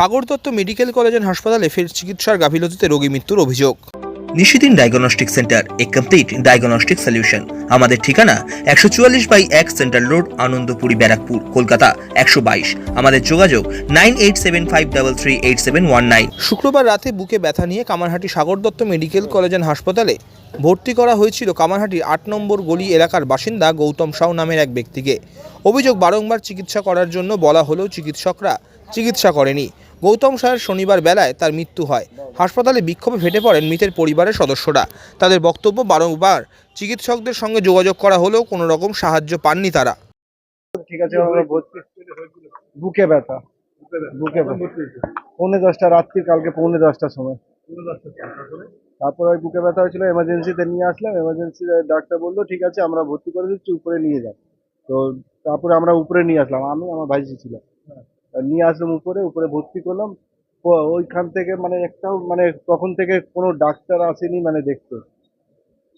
Sagar Dutta medical college and হাসপাতালে ফের চিকিৎসার গাফিলতিতে রোগী মৃত্যুর অভিযোগ। Nishidin diagnostic centre a complete diagnostic solution আমাদের ঠিকানা একশো চুয়াল্লিশ বাই এক সেন্ট্রাল রোড আনন্দপুরি ব্যারাকপুর কলকাতা একশো বাইশ। আমাদের যোগাযোগ nine eight seven five double three eight seven one nine. শুক্রবার রাতে বুকে ব্যথা নিয়ে Kamarhati Sagar Dutta medical college and হাসপাতালে ভর্তি করা হয়েছিল কামারহাটির আট নম্বর গলি এলাকার বাসিন্দা গৌতম সাউ নামের এক ব্যক্তিকে। অভিযোগ বারংবার চিকিৎসা করার জন্য বলা হলেও চিকিৎসকরা চিকিৎসা করেনি। গৌতম সাহের শনিবার বেলায় তার মৃত্যু হয়। হাসপাতালে বিক্ষোভে ফেটে পড়েন মৃতের পরিবারের সদস্যরা। তাদের বক্তব্য বারংবার চিকিৎসকদের সঙ্গে যোগাযোগ করা হলেও কোনো রকম সাহায্য পাননি তারা। ঠিক আছে বুকে ব্যথা। বুকে ব্যথা। পৌনে দশটা, রাত্রি কালকে পৌনে দশটার সময়। তারপর ওই বুকে ব্যথা হয়েছিল এমার্জেন্সিতে নিয়ে আসলাম এমার্জেন্সি ডাক্তার বলল, ঠিক আছে, আমরা ভর্তি করে দিচ্ছি, উপরে নিয়ে যান তো তারপরে আমরা উপরে নিয়ে আসলাম, আমি, আমার ভাইজি ছিলাম নিয়ে আসলাম উপরে উপরে ভর্তি করলাম। ওইখান থেকে মানে একটাও মানে তখন থেকে কোনো ডাক্তার আসেনি মানে দেখতে।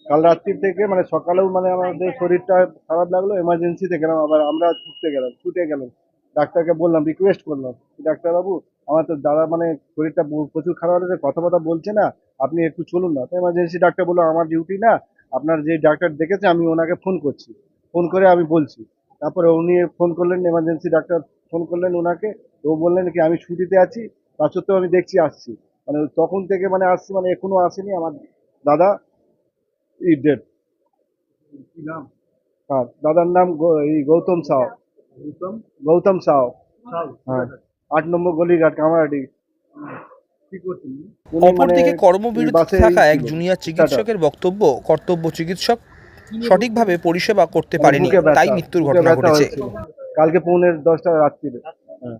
কাল রাত্রির থেকে মানে সকালেও মানে আমাদের শরীরটা খারাপ লাগল এমার্জেন্সিতে গেলাম, আবার আমরা ছুটতে গেলাম, ছুটে গেলাম। ডাক্তারকে বললাম রিকোয়েস্ট করলাম, ডাক্তারবাবু, আমার তো দাদা মানে শরীরটা প্রচুর খারাপ হয়েছে কথা কথা বলছে না, আপনি একটু চলুন না। তো এমার্জেন্সি ডাক্তার বলল, আমার ডিউটি না, আপনার যে ডাক্তার দেখেছে, আমি ওনাকে ফোন করছি। ফোন করে আমি বলছি। তারপরে উনি ফোন করলেন এমার্জেন্সি ডাক্তার ফোন করলেন ওনাকে তো ও বললেন কি আমি ছুটিতে আছি তা সত্ত্বেও আমি দেখছি আসছি। মানে তখন থেকে মানে আসছি মানে এখনও আসেনি আমার দাদা ই ডেড হ্যাঁ দাদার নাম এই গৌতম সাও গৌতম? সাও হ্যাঁ আট নম্বর গলিঘাট কামারহাটি উনি মানে অপরদিকে কর্মবিরতি বাসে থাকা এক জুনিয়র চিকিৎসকের বক্তব্য কর্তব্য চিকিৎসক সঠিকভাবে পরিষেবা করতে পারেনি তাই মৃত্যুর ঘটনা ঘটেছে। কালকে পৌনে দশটা রাত্রিরে হ্যাঁ।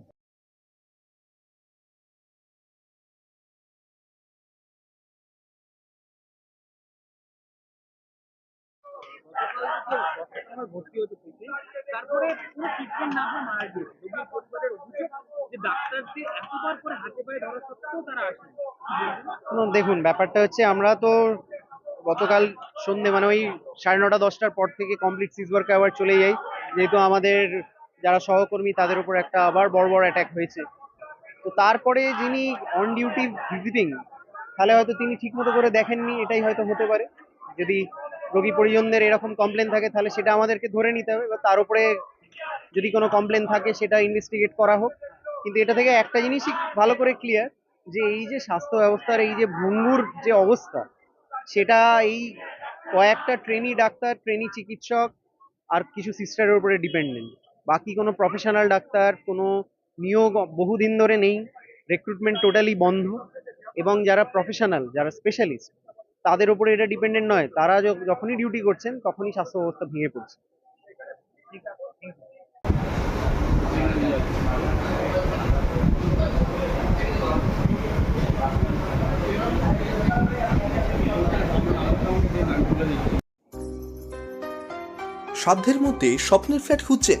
তারপরে পুরো ট্রিটমেন্ট না পেয়ে মারা গিয়েছে। রোগীর পরিবারের অভিযোগ যে ডাক্তারদের এতবার করে হাতে পায়ে ধরা সত্ত্বেও তারা আসেনি। দেখুন ব্যাপারটা হচ্ছে আমরা তো গতকাল সন্ধে মানে ওই সাড়ে নটা দশটার পর থেকে কমপ্লিট সিজ ওয়ার্কে আবার চলে যাই। যেহেতু আমাদের যারা সহকর্মী, তাদের উপর একটা আবার বড় বড় অ্যাটাক হয়েছে। তো তারপরে যিনি অন ডিউটি ভিজিটিং তাহলে হয়তো তিনি ঠিকমতো করে দেখেননি, এটাই হয়তো হতে পারে। যদি রোগী পরিজনদের এরকম কমপ্লেন থাকে, তাহলে সেটা আমাদেরকে ধরে নিতে হবে এবার তার উপরে যদি কোনো কমপ্লেন থাকে, সেটা ইনভেস্টিগেট করা হোক। কিন্তু এটা থেকে একটা জিনিসই ভালো করে ক্লিয়ার যে এই যে স্বাস্থ্য ব্যবস্থার এই যে ভঙ্গুর যে অবস্থা, সেটা এই কয়েকটা ট্রেনি ডাক্তার ট্রেনি চিকিৎসক, আর কিছু সিস্টারের উপরে ডিপেন্ডেন্ট বাকি কোনো প্রফেশনাল ডাক্তার, কোনো নিয়োগ বহুদিন ধরে নেই রিক্রুটমেন্ট টোটালি বন্ধ এবং যারা প্রফেশনাল যারা স্পেশালিস্ট তাদের উপরে এটা ডিপেন্ডেন্ট নয়। তারা যখনই ডিউটি করছেন, তখনই স্বাস্থ্য ব্যবস্থা ভেঙে পড়ছে। সাধ্যের মধ্যে স্বপ্নের ফ্ল্যাট খুঁজছেন।